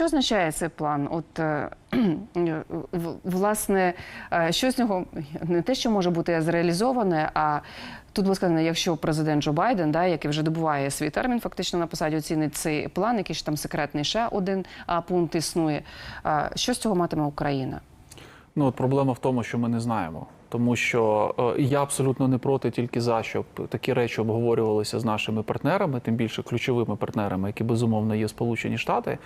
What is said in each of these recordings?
що означає цей план? От е, власне, е, що з нього не те, що може бути зреалізоване, а тут було сказано, якщо президент Джо Байден, да, який вже добуває свій термін, фактично на посаді оцінить цей план, який ж там секретний ще один пункт існує. е, Що з цього матиме Україна? Ну от проблема в тому, що ми не знаємо. Тому що е, я абсолютно не проти тільки за, щоб такі речі обговорювалися з нашими партнерами, тим більше ключовими партнерами, які безумовно є Сполучені Штати.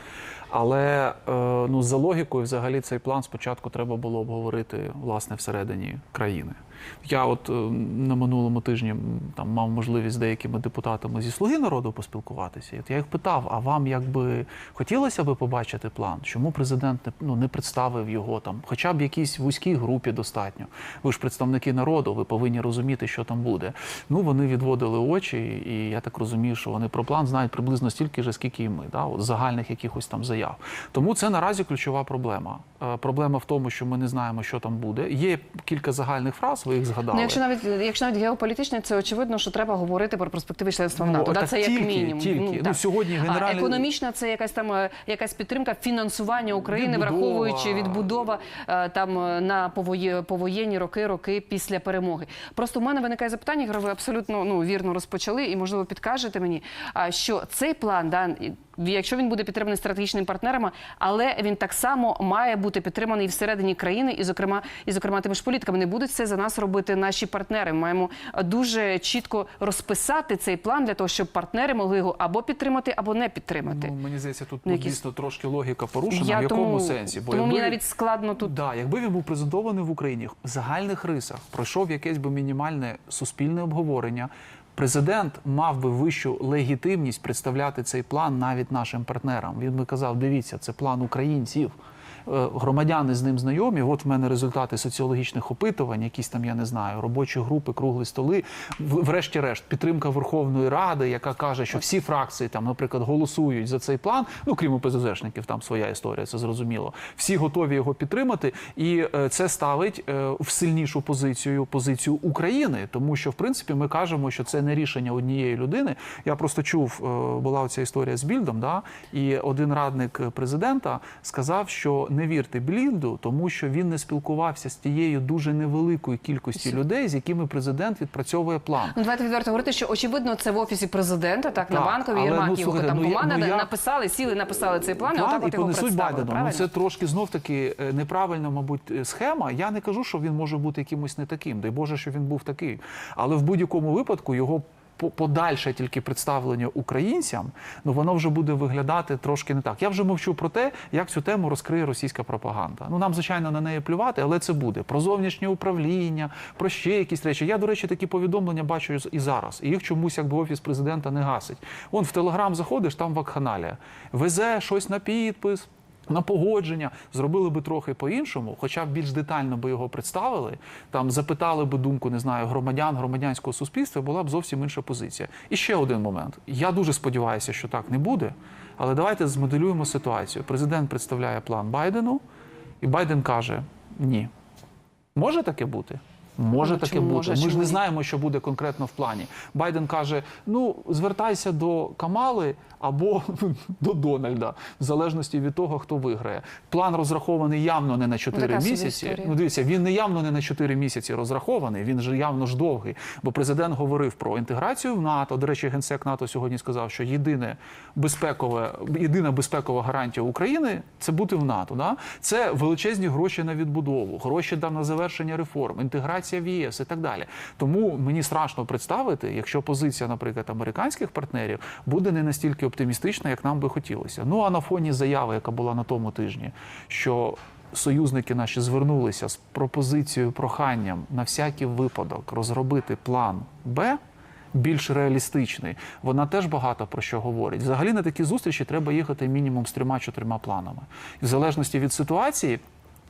Але е, ну за логікою, взагалі, цей план спочатку треба було обговорити власне всередині країни. Я от е, на минулому тижні там мав можливість з деякими депутатами зі слуги народу поспілкуватися. І от я їх питав: а вам якби хотілося би побачити план? Чому президент не ну не представив його там, хоча б якійсь вузькій групі достатньо? Ви ж представники народу, ви повинні розуміти, що там буде. Ну вони відводили очі, і я так розумію, що вони про план знають приблизно стільки ж, скільки і ми, да, от загальних якихось там заяв. Тому це наразі ключова проблема. Е, Проблема в тому, що ми не знаємо, що там буде. Є кілька загальних фраз, ви їх згадали. Ну, якщо навіть якщо навіть геополітично, це очевидно, що треба говорити про перспективи членства в Ну, НАТО. да, так це як мінімум. тільки. Ну, так. сьогодні А генеральний- економічна це якась там е, якась підтримка фінансування України, Відбудова. враховуючи відбудова е, там е, на повоєнні роки, роки після перемоги. Просто в мене виникає запитання, Ігор, ви абсолютно ну вірно розпочали, і можливо підкажете мені, що цей план да. Якщо він буде підтриманий стратегічними партнерами, але він так само має бути підтриманий і всередині країни, і зокрема, і зокрема тими ж політиками. Не будуть це за нас робити наші партнери. Ми маємо дуже чітко розписати цей план для того, щоб партнери могли його або підтримати, або не підтримати. Ну, мені здається, тут Ну, ну, якісь- дійсно трошки логіка порушена. в якому тому, сенсі? тому мені навіть складно тут. Да, якби він був презентований в Україні в загальних рисах, пройшов якесь би мінімальне суспільне обговорення. Президент мав би вищу легітимність представляти цей план навіть нашим партнерам. Він би казав: дивіться, це план українців. Е, Громадяни з ним знайомі. От в мене результати соціологічних опитувань, якісь там, я не знаю, робочі групи, круглі столи. Врешті-решт, підтримка Верховної Ради, яка каже, що всі фракції там, наприклад, голосують за цей план. Ну крім ОПЗЖників, там своя історія, це зрозуміло. Всі готові його підтримати, і е, це ставить е, в сильнішу позицію позицію України, тому що в принципі ми кажемо, що це не рішення однієї людини. Я просто чув, була оця історія з Більдом, да, і один радник президента сказав, що не вірте Блінду, тому що він не спілкувався з тією дуже невеликою кількістю людей, з якими президент відпрацьовує план. Ну, давайте відверто говорити, що очевидно це в офісі президента, так, на Так, банковій але, ну, там ну, команда ну, я- написали, сіли, написали цей план, і отак план от його представили. Байдену. Ну це трошки знов таки е, неправильна, мабуть, е, схема. Я не кажу, що він може бути якимось не таким. Дай Боже, що він був такий. Але в будь-якому випадку його. По- Подальше тільки представлення українцям, ну воно вже буде виглядати трошки не так. Я вже мовчу про те, як цю тему розкриє російська пропаганда. Ну нам, звичайно, на неї плювати, але це буде про зовнішнє управління, про ще якісь речі. Я, до речі, такі повідомлення бачу і зараз. І їх чомусь якби офіс президента не гасить. Вон в Телеграм заходиш, там вакханалія. Везе щось на підпис. На погодження зробили би трохи по-іншому, хоча б більш детально би його представили, там запитали би думку, не знаю, громадян, громадянського суспільства, була б зовсім інша позиція. І ще один момент. Я дуже сподіваюся, що так не буде. Але давайте змоделюємо ситуацію. Президент представляє план Байдену, і Байден каже: ні. Може таке бути? Може Ну, таке бути. може, Ми ж не знаємо, що буде конкретно в плані. Байден каже: ну, звертайся до Камали або до Дональда, в залежності від того, хто виграє. План розрахований явно не на 4 Така місяці. Ну, дивіться, він не явно не на 4 місяці розрахований, він же явно ж довгий. Бо президент говорив про інтеграцію в НАТО. До речі, генсек НАТО сьогодні сказав, що єдине безпекове, єдина безпекова гарантія України це бути в НАТО. Да? Це величезні гроші на відбудову, гроші там на завершення реформ, інтеграція в ЄС і так далі. Тому мені страшно представити, якщо позиція, наприклад, американських партнерів буде не настільки оптимістична, як нам би хотілося. Ну а на фоні заяви, яка була на тому тижні, що союзники наші звернулися з пропозицією проханням на всякий випадок розробити план Б. Більш реалістичний, вона теж багато про що говорить. Взагалі на такі зустрічі треба їхати мінімум з трьома-чотирма планами. І в залежності від ситуації,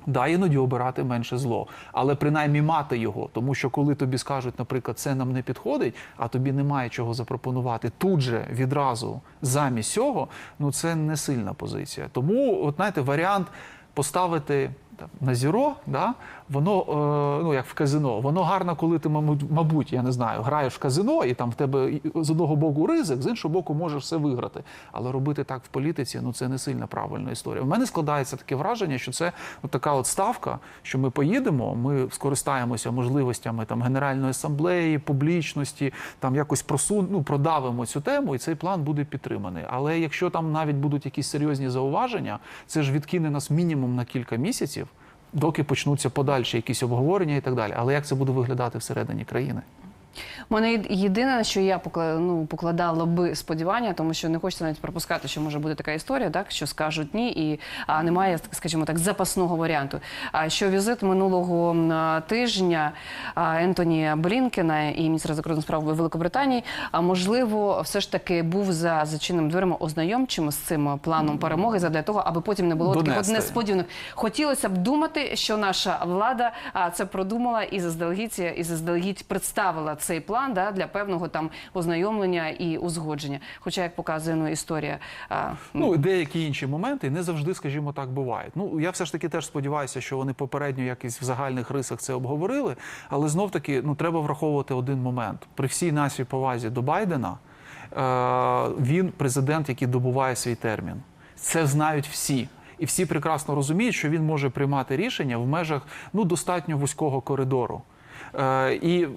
да, іноді обирати менше зло, але принаймні мати його. Тому що коли тобі скажуть, наприклад, це нам не підходить, а тобі немає чого запропонувати тут же відразу замість цього, ну це не сильна позиція. Тому, от знаєте, варіант поставити на зіро, да, воно е, ну як в казино, воно гарно, коли ти, мабуть, я не знаю, граєш в казино, і там в тебе з одного боку ризик, з іншого боку, можеш все виграти. Але робити так в політиці, ну це не сильно правильна історія. У мене складається таке враження, що це от така от ставка, що ми поїдемо, ми скористаємося можливостями там генеральної асамблеї, публічності, там якось просун, ну, продавимо цю тему, і цей план буде підтриманий. Але якщо там навіть будуть якісь серйозні зауваження, це ж відкине нас мінімум на кілька місяців. Доки почнуться подальші якісь обговорення і так далі. Але як це буде виглядати всередині країни? Мене єдине, на що я ну, покладала би сподівання, тому що не хочеться навіть пропускати, що може бути така історія, так що скажуть ні, і а, немає, скажімо так, запасного варіанту. А що візит минулого тижня Ентоні Блінкена і міністра закордонних справ Великобританії, а можливо, все ж таки був за зачиненими дверима ознайомчим з цим планом перемоги, задля того, аби потім не було таких от несподіваних. Хотілося б думати, що наша влада а, це продумала і заздалегідь і заздалегідь представила цей план да, для певного там ознайомлення і узгодження. Хоча, як показує ну, історія, а, Ну, деякі інші моменти не завжди, скажімо так, бувають. Ну, я все ж таки теж сподіваюся, що вони попередньо якось в загальних рисах це обговорили. Але знов таки ну, треба враховувати один момент. При всій нашій повазі до Байдена е, він президент, який добуває свій термін. Це знають всі. І всі прекрасно розуміють, що він може приймати рішення в межах ну, достатньо вузького коридору. Е, і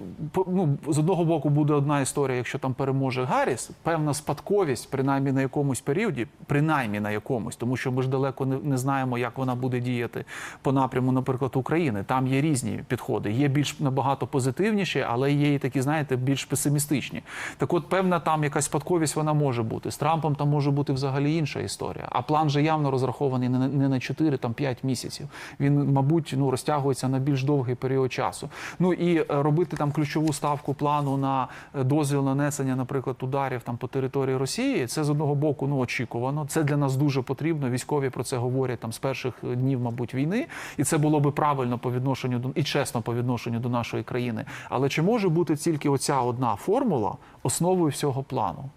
ну, з одного боку буде одна історія, якщо там переможе Гарріс, певна спадковість, принаймні на якомусь періоді, принаймні на якомусь, тому що ми ж далеко не, не знаємо, як вона буде діяти по напряму, наприклад, України. Там є різні підходи. Є більш набагато позитивніші, але є і такі, знаєте, більш песимістичні. Так от, певна там якась спадковість вона може бути. З Трампом там може бути взагалі інша історія. А план же явно розрахований не на, не на 4, там 5 місяців. Він, мабуть, ну розтягується на більш довгий період часу. Ну і е, робити там ключову ставку плану на е, дозвіл нанесення, наприклад, ударів там по території Росії. Це з одного боку ну очікувано. Це для нас дуже потрібно. Військові про це говорять там з перших днів, мабуть, війни, і це було би правильно по відношенню до і чесно по відношенню до нашої країни. Але чи може бути тільки оця одна формула основою всього плану?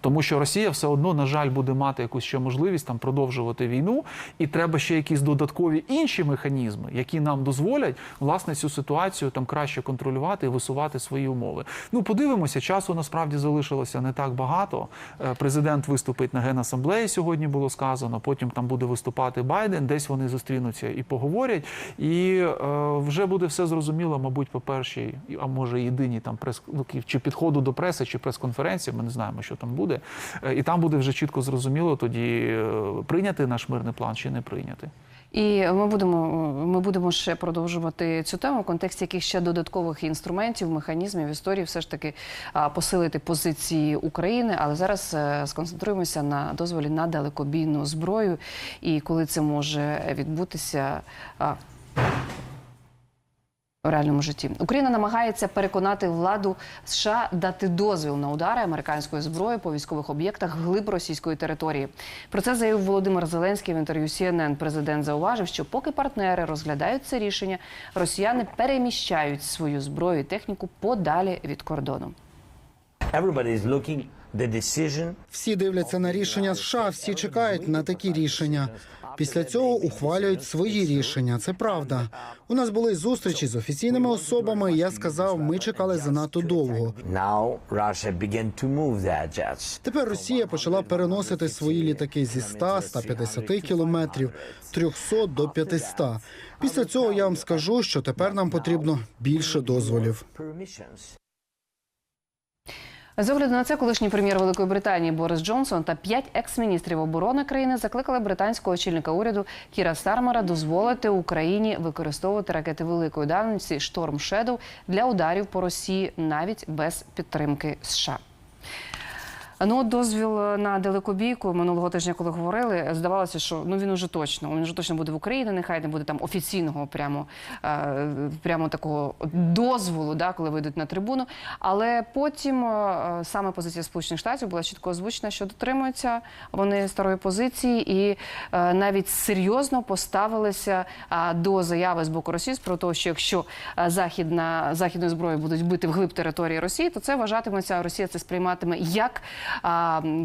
Тому що Росія все одно, на жаль, буде мати якусь ще можливість там продовжувати війну, і треба ще якісь додаткові інші механізми, які нам дозволять власне цю ситуацію там краще контролювати і висувати свої умови. Ну подивимося, часу насправді залишилося не так багато. Е, Президент виступить на генасамблеї сьогодні. Було сказано. Потім там буде виступати Байден. Десь вони зустрінуться і поговорять. І е, вже буде все зрозуміло, мабуть, по першій, а може єдиній там прес ну, чи підходу до преси, чи прес-конференції. Ми не знаємо, що там буде. Е, І там буде вже чітко зрозуміло тоді е, прийняти наш мирний план чи не прийняти. І ми будемо, ми будемо ще продовжувати цю тему в контексті яких ще додаткових інструментів, механізмів історії, все ж таки посилити позиції України. Але зараз е, сконцентруємося на дозволі на далекобійну зброю. І коли це може відбутися. В реальному житті Україна намагається переконати владу США дати дозвіл на удари американської зброї по військових об'єктах глиб російської території. Про це заявив Володимир Зеленський в інтерв'ю CNN. Президент зауважив, що поки партнери розглядають це рішення, росіяни переміщають свою зброю і техніку подалі від кордону. Всі дивляться на рішення США, всі чекають на такі рішення. Після цього ухвалюють свої рішення. Це правда. У нас були зустрічі з офіційними особами. і Я сказав, ми чекали занадто довго. Тепер Росія почала переносити свої літаки зі 100, 150 кілометрів, 300 до 500. Після цього я вам скажу, що тепер нам потрібно більше дозволів. З огляду на це, колишній прем'єр Великої Британії Борис Джонсон та п'ять екс-міністрів оборони країни закликали британського очільника уряду Кіра Стармера дозволити Україні використовувати ракети великої дальності Шторм Шедоу для ударів по Росії навіть без підтримки США. Ну, дозвіл на далекобійку минулого тижня, коли говорили, здавалося, що ну він уже точно, він уже точно буде в Україні. Нехай не буде там офіційного прямо, е, прямо такого дозволу, да, коли вийдуть на трибуну. Але потім е, саме позиція Сполучених Штатів була чітко озвучена, що дотримуються вони старої позиції, і е, навіть серйозно поставилися е, до заяви з боку Росії про те, що якщо е, західна західної зброї будуть бити вглиб території Росії, то це вважатиметься Росія це сприйматиме як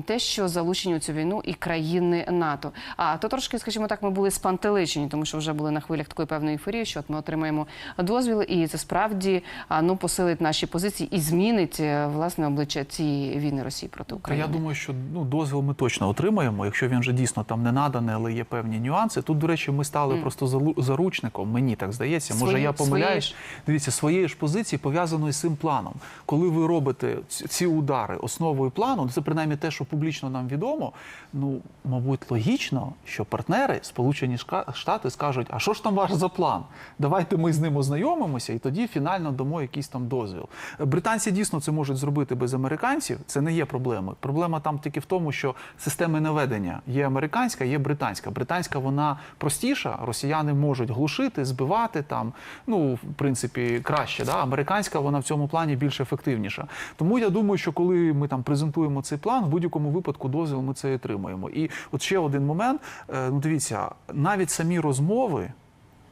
те, що залучені у цю війну і країни НАТО. А то трошки, скажімо так, ми були спантеличені, тому що вже були на хвилях такої певної ейфорії, що от ми отримаємо дозвіл, і це справді ну посилить наші позиції і змінить е, власне обличчя цієї війни Росії проти України. я думаю, що ну дозвіл ми точно отримаємо, якщо він вже дійсно там не наданий, але є певні нюанси. Тут, до речі, ми стали просто залу- заручником. Мені так здається. Може, Свої- я помиляюсь. своєї Дивіться, своєї ж позиції пов'язаної з цим планом. Коли ви робите ці удари основою плану, ну це принаймні те, що публічно нам відомо. Ну, мабуть, логічно, що партнери Сполучені Штати скажуть: а що ж там ваш за план? Давайте ми з ним ознайомимося, і тоді фінально дамо якийсь там дозвіл. Британці дійсно це можуть зробити без американців. Це не є проблемою. Проблема там тільки в тому, що системи наведення є американська, є британська. Британська вона простіша. Росіяни можуть глушити, збивати там. Ну, в принципі, краще. Да? Американська вона в цьому плані більш ефективніша. Тому я думаю, що коли ми там презентуємо цей план, в будь-якому випадку дозвіл ми це отримаємо. І от ще один момент. Е, Ну, дивіться, навіть самі розмови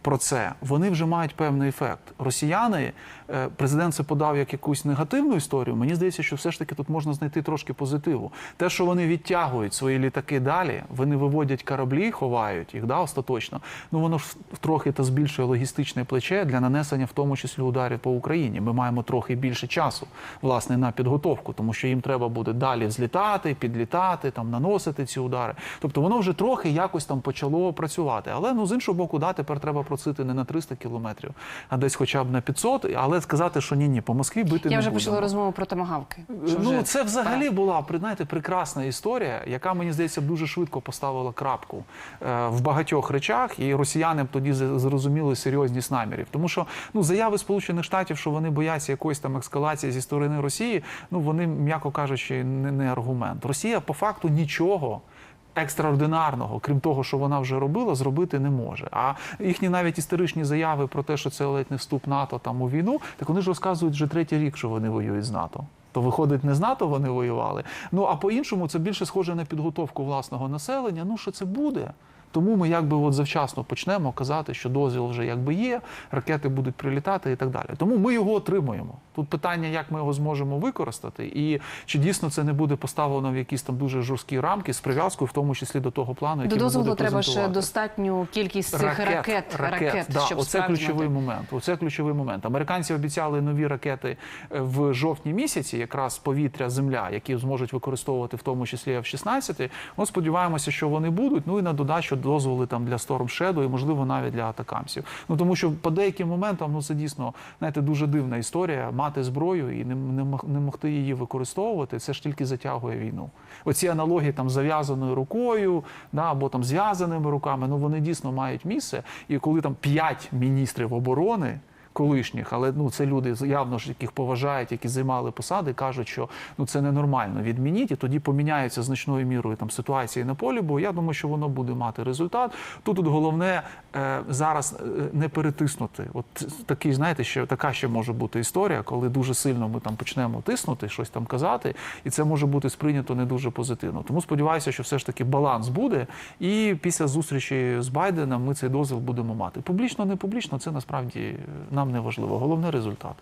про це, вони вже мають певний ефект. Росіяни, президент це подав як якусь негативну історію. Мені здається, що все ж таки тут можна знайти трошки позитиву. Те, що вони відтягують свої літаки далі, вони виводять кораблі, ховають їх, да, остаточно. Ну воно ж трохи та збільшує логістичне плече для нанесення, в тому числі ударів по Україні. Ми маємо трохи більше часу, власне, на підготовку, тому що їм треба буде далі взлітати, підлітати, там наносити ці удари. Тобто воно вже трохи якось там почало працювати. Але ну з іншого боку, да, тепер треба просити не на 300 кілометрів, а десь хоча б на 500, але сказати, що ні, ні, по Москві бити Я не вже почала розмову про томагавки. Ну, вже- це взагалі була знаєте, прекрасна історія, яка мені здається дуже швидко поставила крапку е, в багатьох речах, і росіяни б тоді зрозуміли серйозність намірів. Тому що ну заяви Сполучених Штатів, що вони бояться якоїсь там ескалації зі сторони Росії, ну вони, м'яко кажучи, не, не аргумент. Росія по факту нічого. Екстраординарного, крім того, що вона вже робила, зробити не може. А їхні навіть історичні заяви про те, що це ледь не вступ НАТО там у війну, так вони ж розказують вже третій рік, що вони воюють з НАТО. То виходить, не з НАТО вони воювали. Ну а по-іншому це більше схоже на підготовку власного населення. Ну що це буде? Тому ми якби от завчасно почнемо казати, що дозвіл вже якби є, ракети будуть прилітати і так далі. Тому ми його отримуємо. Тут питання, як ми його зможемо використати, і чи дійсно це не буде поставлено в якісь там дуже жорсткі рамки з прив'язкою, в тому числі до того плану, До який ми дозволу треба ще достатню кількість цих ракет, ракет, да, щоб оце ключовий мати. момент. Оце ключовий момент. Американці обіцяли нові ракети е, в жовтні місяці, якраз повітря, земля, які зможуть використовувати в тому числі F-16. От сподіваємося, що вони будуть. Ну і на додачу дозволи там для Storm Shadow і можливо навіть для атакамсів. Ну тому що по деяким моментам ну це дійсно знаєте дуже дивна історія. Мати зброю і не, не, могти її використовувати. Це ж тільки затягує війну. Оці аналогії там зав'язаною рукою, да, або там зв'язаними руками. Ну вони дійсно мають місце. І коли там п'ять міністрів оборони. Колишніх, але ну це люди явно ж яких поважають, які займали посади, кажуть, що ну це ненормально. Відмініть, і тоді поміняється значною мірою там ситуації на полі. Бо я думаю, що воно буде мати результат. Тут тут головне е, зараз е, не перетиснути. От такий, знаєте, що така ще може бути історія, коли дуже сильно ми там почнемо тиснути, щось там казати, і це може бути сприйнято не дуже позитивно. Тому сподіваюся, що все ж таки баланс буде. І після зустрічі з Байденом ми цей дозвіл будемо мати. Публічно, не публічно, це насправді нам не важливо. Головне результат.